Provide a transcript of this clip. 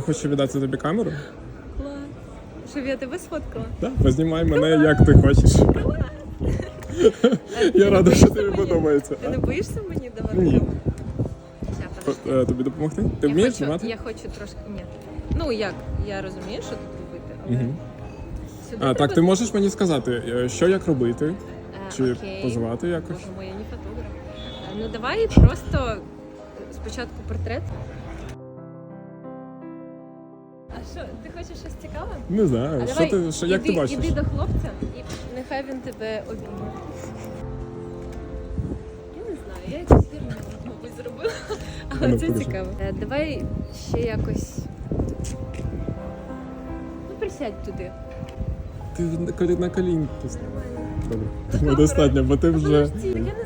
Хочу віддати тобі камеру. Клас. Щоб я тебе сфоткала. Так, познімай мене як ти хочеш. Я радий, що тобі подобається. Ти не боїшся мені давати? Ні. камеру? Е, Тобі допомогти? Ти Я вмієш знімати? я хочу трошки. Ні. Ну як, я розумію, що тут робити, але Мгм. сюди А, так, ти можеш мені сказати, е, що як робити? Е, Чи окей. позвати якось? Боже мой, я не фотограф. Ну давай просто спочатку портрет. А що, ти хочеш щось цікаве? Не знаю. А Що давай, ти, що, як іди, ти бачиш? Іди до хлопця і нехай він тебе обійме. Я не знаю, я якусь фірму, мабуть, зробила, але Ну, це покажи. цікаво. Е, Давай ще якось. Ну, присядь туди. Ти на колі- на колінки. Добре. Добре. Ну, достатньо, бо ти вже. Подожди, так я не